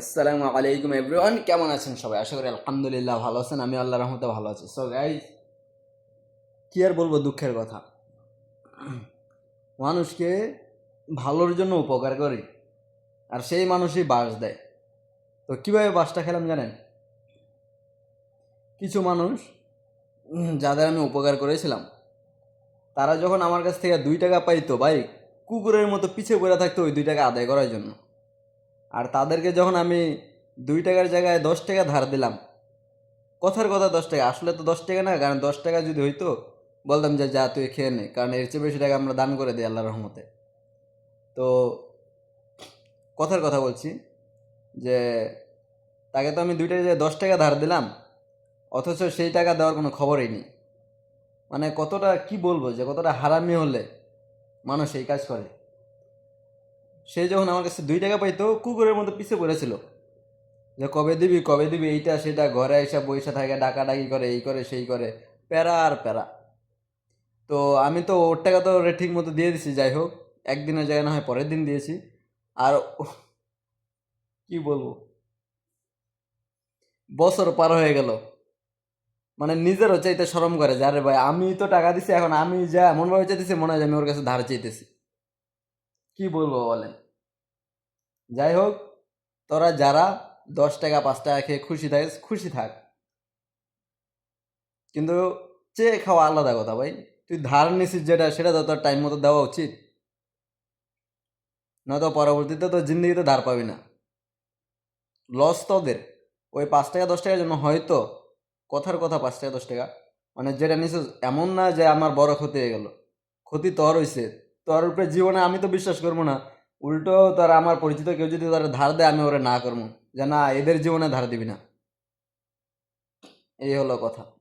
আসসালামু আলাইকুম এভরিওয়ান, কেমন আছেন সবাই? আশা করি আলহামদুলিল্লাহ ভালো আছেন আমি আল্লাহ রহমতে ভালো আছি। সো গাইজ কী আর বলব দুঃখের কথা? মানুষকে ভালোর জন্য উপকার করে, আর সেই মানুষই বাস দেয়। তো কীভাবে বাসটা খেলাম জানেন? কিছু মানুষ যাদের আমি উপকার করেছিলাম, তারা যখন আমার কাছ থেকে দুই টাকা পাইতো, ভাই, কুকুরের মতো পিছিয়ে পড়ে থাকতো ওই দুই টাকা আদায় করার জন্য। আর তাদেরকে যখন আমি দুই টাকার জায়গায় দশ টাকা ধার দিলাম, কথার কথা দশ টাকা, আসলে তো দশ টাকা না, কারণ দশ টাকা যদি হইতো, বলতাম যে, যা, তুই খেয়ে নে। কারণ এর চেয়ে বেশি টাকা আমরা দান করে দিই আল্লাহ রহমতে। তো, কথার কথা বলছি যে, তাকে তো আমি দুই টাকা জায়গায় দশ টাকা ধার দিলাম, অথচ সেই টাকা দেওয়ার কোনো খবরই নেই। মানে কতটা, কি বলব যে, কতটা হারামি হলে মানুষ এই কাজ করে। সে যখন আমার কাছে দুই টাকা পাইতো, কুকুরের মতো পিছিয়ে পড়েছিল। যে কবে দিবি কবে দিবি, এইটা সেটা, ঘরে এসে বইসা থাকে, ডাকাডাকি করে, এই করে, সেই করে, প্যারা আর প্যারা। তো আমি তো ওর টাকা তো ঠিক মতো দিয়ে দিছি, যাই হোক একদিনের জায়গায় না হয় পরের দিন দিয়েছি। আর কি বলব? বছর পার হয়ে গেল। মানে নিজেরও চাইতে শরম করে যে, আরে ভাই, আমি তো টাকা দিছি, এখন আমি যা এমনভাবে চাইতেছি, মনে হয় আমি ওর কাছে ধার চাইতেছি। কি বলব বলেন? যাই হোক, তোরা যারা দশ টাকা, পাঁচ টাকা খেয়ে খুশি থাকে খুশি থাক। কিন্তু চেয়ে খাওয়া আলাদা কথা ভাই। তুই ধার নিছিস যেটা, সেটা তো তোর টাইম মতো দেওয়া উচিত। নয়তো পরবর্তীতে তোর জিন্দগিতে ধার পাবি না। লস তোদের। ওই পাঁচ টাকা, দশ টাকার জন্য হয়তো কথার কথা পাঁচ টাকা, দশ টাকা। মানে যেটা নিছিস, এমন না যে আমার বড় ক্ষতি হয়ে গেল। ক্ষতি তোর হয়েছে তোর উপরে জীবনে আমি তো বিশ্বাস করব না। উল্টো তোর আমার পরিচিত কেউ যদি তোর ধার দেয়, আমি ওরা না করব। যে না, এদের জীবনে ধার দিবি না। এই হলো কথা।